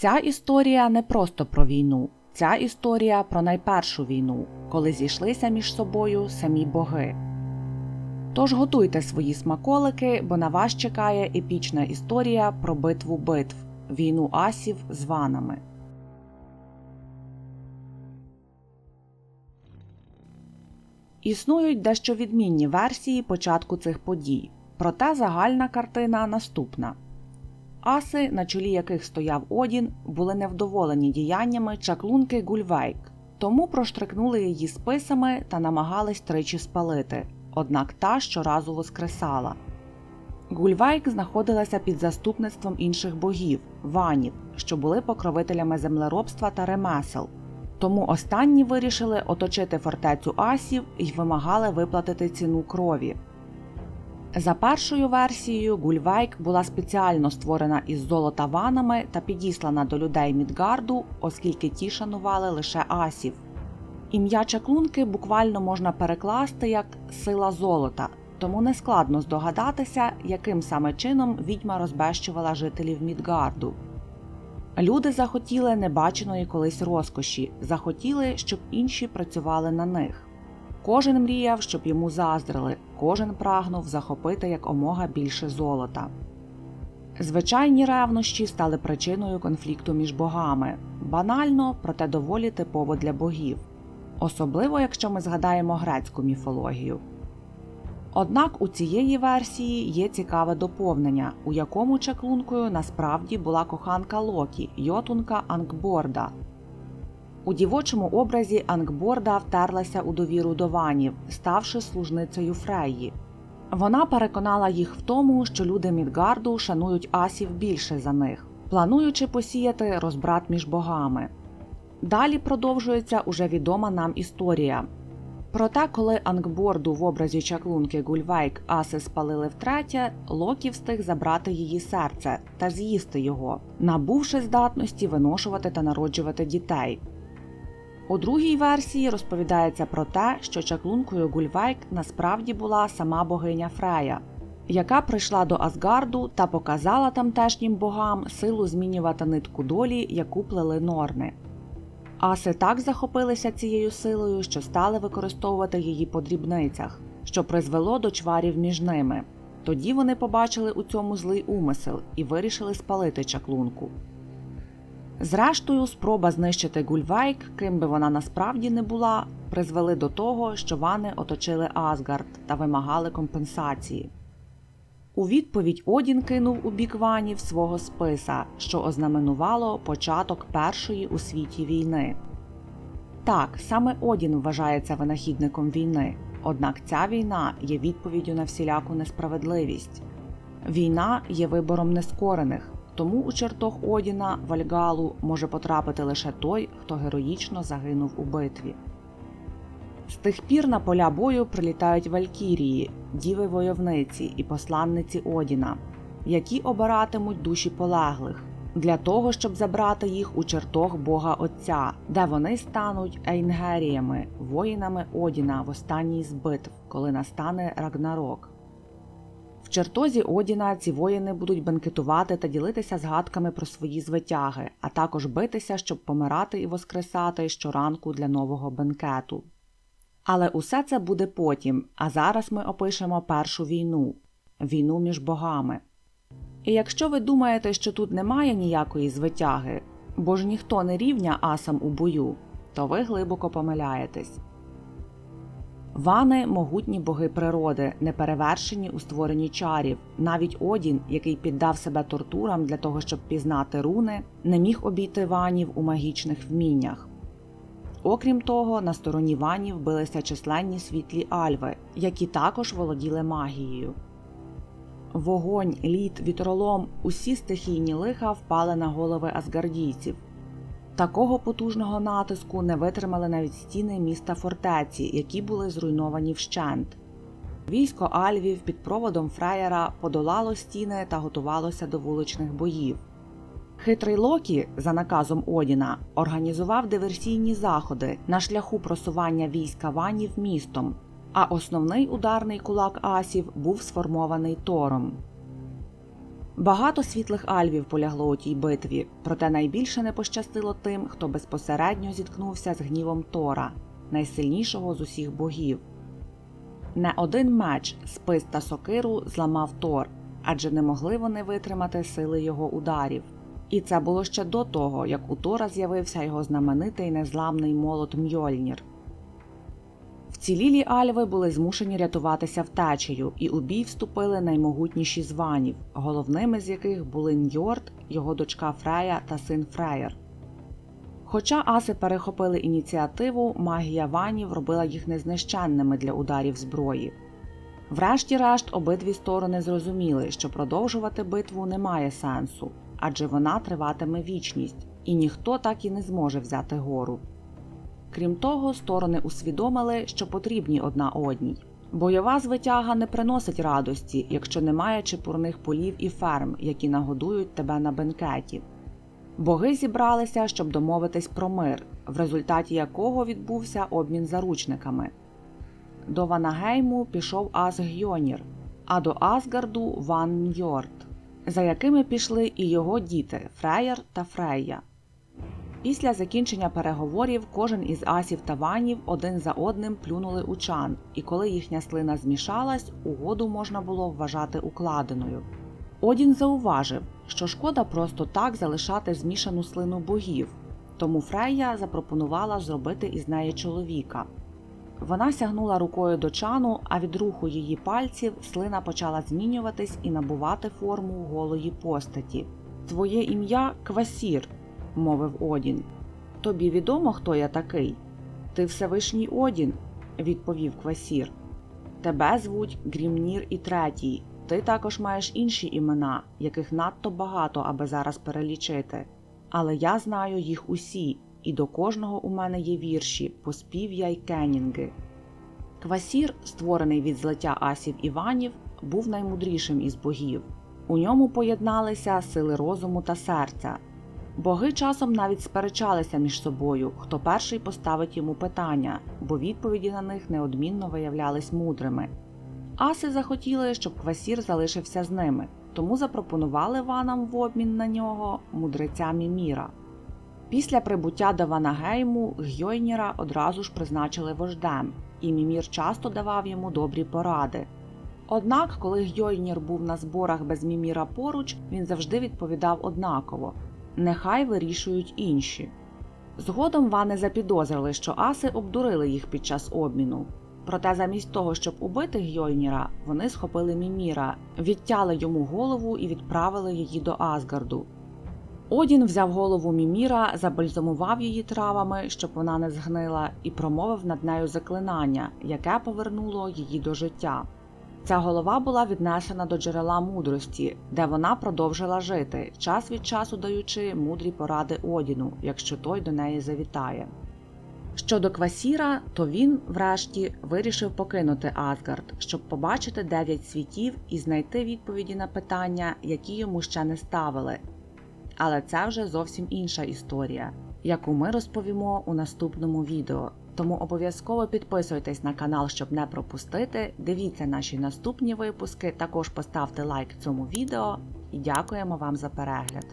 Ця історія не просто про війну, ця історія про найпершу війну, коли зійшлися між собою самі боги. Тож готуйте свої смаколики, бо на вас чекає епічна історія про битву битв, війну асів з ванами. Існують дещо відмінні версії початку цих подій, проте загальна картина наступна. Аси, на чолі яких стояв Одін, були невдоволені діяннями чаклунки Гульвейк, тому проштрикнули її списами та намагались тричі спалити, однак та щоразу воскресала. Гульвайк знаходилася під заступництвом інших богів ванів, що були покровителями землеробства та ремесел. Тому останні вирішили оточити фортецю асів і вимагали виплатити ціну крові. За першою версією, Гульвайк була спеціально створена із золота ванами та підіслана до людей Мідгарду, оскільки ті шанували лише асів. Ім'я чаклунки буквально можна перекласти як сила золота, тому не складно здогадатися, яким саме чином відьма розбещувала жителів Мідгарду. Люди захотіли небаченої колись розкоші, захотіли, щоб інші працювали на них. Кожен мріяв, щоб йому заздрили, кожен прагнув захопити як омога більше золота. Звичайні ревнощі стали причиною конфлікту між богами, банально, проте доволі типово для богів, особливо якщо ми згадаємо грецьку міфологію. Однак у цієї версії є цікаве доповнення, у якому чаклункою насправді була коханка Локі, йотунка Ангборда. У дівочому образі Ангборда втерлася у довіру до ванів, ставши служницею Фрейї. Вона переконала їх в тому, що люди Мідгарду шанують асів більше за них, плануючи посіяти розбрат між богами. Далі продовжується уже відома нам історія. Проте, коли Ангборду в образі чаклунки Гульвайк аси спалили втретє, Локі встиг забрати її серце та з'їсти його, набувши здатності виношувати та народжувати дітей. У другій версії розповідається про те, що чаклункою Гульвайк насправді була сама богиня Фрея, яка прийшла до Асгарду та показала тамтешнім богам силу змінювати нитку долі, яку плели норни. Аси так захопилися цією силою, що стали використовувати її по дрібницях, що призвело до чварів між ними. Тоді вони побачили у цьому злий умисел і вирішили спалити чаклунку. Зрештою, спроба знищити Гульвайк, ким би вона насправді не була, призвели до того, що вани оточили Асгард та вимагали компенсації. У відповідь Одін кинув у бік ванів свого списа, що ознаменувало початок першої у світі війни. Так, саме Одін вважається винахідником війни, однак ця війна є відповіддю на всіляку несправедливість. Війна є вибором нескорених, тому у чертог Одіна Вальгалу може потрапити лише той, хто героїчно загинув у битві. З тих пір на поля бою прилітають валькірії, діви войовниці і посланниці Одіна, які обиратимуть душі полеглих для того, щоб забрати їх у чертог Бога Отця, де вони стануть ейнгеріями, воїнами Одіна в останній з битв, коли настане Рагнарок. В чертозі Одіна ці воїни будуть бенкетувати та ділитися згадками про свої звитяги, а також битися, щоб помирати і воскресати щоранку для нового бенкету. Але усе це буде потім, а зараз ми опишемо першу війну війну між богами. І якщо ви думаєте, що тут немає ніякої звитяги, бо ж ніхто не рівня асам у бою, то ви глибоко помиляєтесь. Вани могутні боги природи, неперевершені у створенні чарів. Навіть Одін, який піддав себе тортурам для того, щоб пізнати руни, не міг обійти ванів у магічних вміннях. Окрім того, на стороні ванів билися численні світлі альви, які також володіли магією. Вогонь, лід, вітролом, усі стихійні лиха впали на голови асгардійців. Такого потужного натиску не витримали навіть стіни міста фортеці, які були зруйновані вщент. Військо Альвів під проводом Фреєра подолало стіни та готувалося до вуличних боїв. Хитрий Локі, за наказом Одіна, організував диверсійні заходи на шляху просування війська ванів містом, а основний ударний кулак асів був сформований Тором. Багато світлих альвів полягло у тій битві, проте найбільше не пощастило тим, хто безпосередньо зіткнувся з гнівом Тора, найсильнішого з усіх богів. Не один меч, спис та сокиру зламав Тор, адже не могли вони витримати сили його ударів. І це було ще до того, як у Тора з'явився його знаменитий незламний молот Мьольнір. Вцілілі альви були змушені рятуватися втечею, і у бій вступили наймогутніші з ванів, головними з яких були Ньорд, його дочка Фрея та син Фреєр. Хоча аси перехопили ініціативу, магія ванів робила їх незнищенними для ударів зброї. Врешті-решт, обидві сторони зрозуміли, що продовжувати битву немає сенсу, адже вона триватиме вічність, і ніхто так і не зможе взяти гору. Крім того, сторони усвідомили, що потрібні одна одній. Бойова звитяга не приносить радості, якщо немає чепурних полів і ферм, які нагодують тебе на бенкеті. Боги зібралися, щоб домовитись про мир, в результаті якого відбувся обмін заручниками. До Ванагейму пішов Ас Гьонір, а до Асгарду Ван Ньорд, за якими пішли і його діти Фреєр та Фрейя. Після закінчення переговорів кожен із асів та ванів один за одним плюнули у чан, і коли їхня слина змішалась, угоду можна було вважати укладеною. Одін зауважив, що шкода просто так залишати змішану слину богів, тому Фрейя запропонувала зробити із неї чоловіка. Вона сягнула рукою до чану, а від руху її пальців слина почала змінюватись і набувати форму голої постаті. Твоє ім'я Квасір, мовив Одін. Тобі відомо, хто я такий? Ти Всевишній Одін, відповів Квасір. Тебе звуть Грімнір і третій. Ти також маєш інші імена, яких надто багато, аби зараз перелічити. Але я знаю їх усі, і до кожного у мене є вірші, поспів'я й кенінги. Квасір, створений від злиття асів Іванів, був наймудрішим із богів. У ньому поєдналися сили розуму та серця. Боги часом навіть сперечалися між собою, хто перший поставить йому питання, бо відповіді на них неодмінно виявлялись мудрими. Аси захотіли, щоб Квасір залишився з ними, тому запропонували ванам в обмін на нього мудреця Міміра. Після прибуття до Ванагейму Гьойніра одразу ж призначили вождем, і Мімір часто давав йому добрі поради. Однак, коли Гьойнір був на зборах без Міміра поруч, він завжди відповідав однаково нехай вирішують інші. Згодом вани запідозрили, що аси обдурили їх під час обміну. Проте замість того, щоб убити Гьойніра, вони схопили Міміра, відтяли йому голову і відправили її до Асгарду. Одін взяв голову Міміра, забальзамував її травами, щоб вона не згнила, і промовив над нею заклинання, яке повернуло її до життя. Ця голова була віднесена до джерела мудрості, де вона продовжила жити, час від часу даючи мудрі поради Одіну, якщо той до неї завітає. Щодо Квасіра, то він, врешті, вирішив покинути Асгард, щоб побачити дев'ять світів і знайти відповіді на питання, які йому ще не ставили. Але це вже зовсім інша історія, яку ми розповімо у наступному відео. Тому обов'язково підписуйтесь на канал, щоб не пропустити. Дивіться наші наступні випуски. Також поставте лайк цьому відео і дякуємо вам за перегляд.